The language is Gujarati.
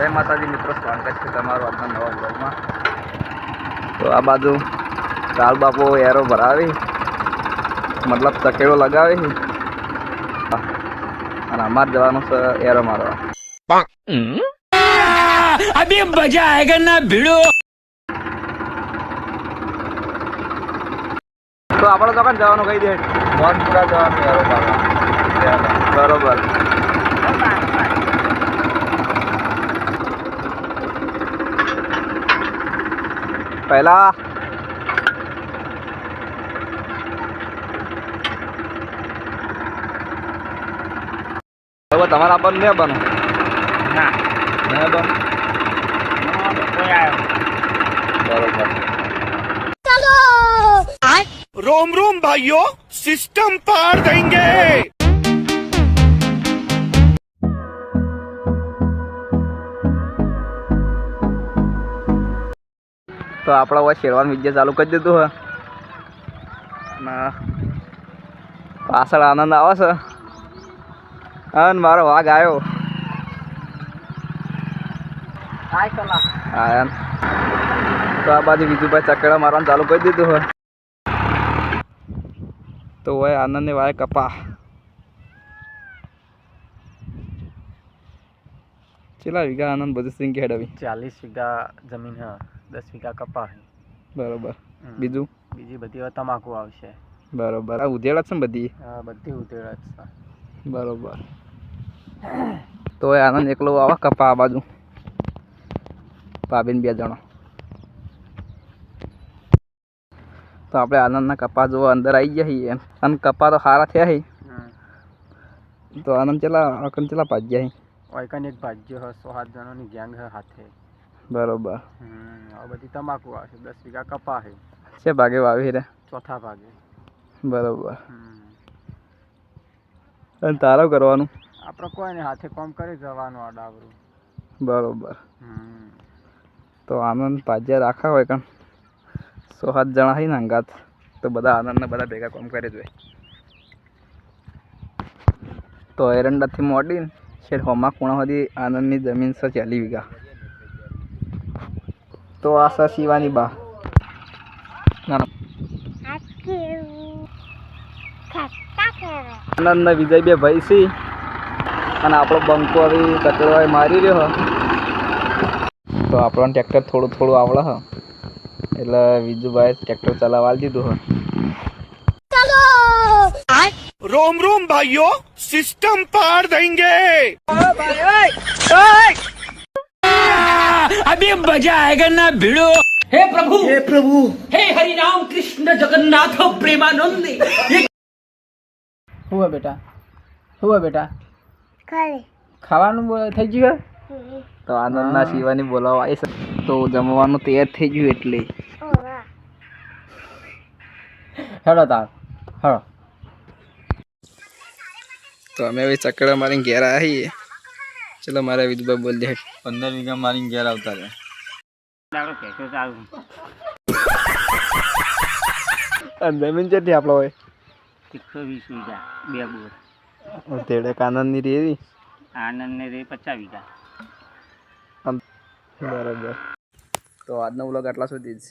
જય માતાજી મિત્રો સ્વાગત છે તમારું આજના નવા બ્લોગમાં તો આ બાજુ કાલ બાપો એરો ભરાવી મતલબ તકેડો લગાવી. અને અમારે જવાનું છે એરો મારવા. અભી મજા આયેગા ના ભીડો. તો આપણે તો જવાનું કહી દે. મોનપુરા જવાનું એરો મારવા. Baiklah. Aku tambah apa nih ya? Nih bang. Halo. Halo. Ayo. Rom-rom, bayo, sistem par. તો આપણે હવે શેરવાનું વિદ્યા ચાલુ કરી દીધું હે. અને પાછળ આનંદ આવે છે. અને મારો વાઘ આવ્યો. ને. તો આ બાજુ વિજુભાઈ ચકેડા મારવાનું ચાલુ કરી દીધું હોય તો હોય આનંદની વાય કપા. ચેલા વીઘા આનંદ બધું સિંગ હેડવી ચાલીસ વીઘા જમીન હ. દસ વીઘા કપા બરોબર. બીજું? બીજી બધી તમાકુ આવશે. બરોબર. આ ઉધેડા છે ને બધી? હા બધી ઉધેડા છે. બરોબર. તો એ આનંદ એકલો આવા કપા આ બાજુ. ભાભીને બે જણો. તો આપણે આનંદના કપા જો અંદર આવી ગયા છીએ. અને કપા તો સારા થયા છે. તો આનંદ ચેલા અકન ચેલા ભાગ્યા છે? ઓયકન એક ભાગ્ય હ સો સાત જણોની ગેંગ હ હાથે. બરોબર. હમ આ બધી તમાકુ આવશે દસ વીઘા કપા છે. છે ભાગે વાવી રે ચોથા ભાગે. બરોબર. હમ. અને તારો કરવાનું? આપણે કોઈ ને હાથે કોમ કરી જવાનું આ ડાબરું. બરોબર. હમ. તો આનંદ પાજ્યા રાખા હોય કણ? સો સાત જણા છે ને અંગાત. તો બધા આનંદને બધા ભેગા કામ કરી જોઈએ તો એરંડાથી મોડીને છેડ હોમા કુણા સુધી આનંદની જમીન છે ચાલી વીઘા. તો આશા શિવાની બા. આનંદના વિજય બે ભાઈ સી અને આપણો બંકો હવે કચરો મારી રહ્યો તો આપણો ટ્રેક્ટર થોડું થોડું આવડે હ. એટલે વિજુભાઈ ટ્રેક્ટર ચલાવવા દીધું હ. રોમ રોમ ભાઈઓ સિસ્ટમ પાર દેંગે. अभी मजा आएगा ना भिड़ो हे प्रभु हे प्रभु हे हरि राम कृष्ण जगन्नाथ प्रेमानंद હું હે બેટા હું હે બેટા ખાવાનું બોલ- થઈ ગયું હે? તો આનંદના શિવાની બોલાવા આવી છે તો જમવાનું તૈયાર થઈ ગયું એટલે હેડો તાર હેડો તો અમે હવે ચકડા મારીને ઘેર આવીએ ચલો મારા વિજુભાઈ બોલ દે. પંદર વીઘા મારીને ઘેર આવતા રહે. જમીન ચેટલી આપણો હોય? એકસો વીસ વીઘા બે બોર. તેડે આનંદની રેવી આનંદ ને રે પચાસ વીઘા. બરાબર. તો આજનો બ્લોગ આટલા સુધી જ.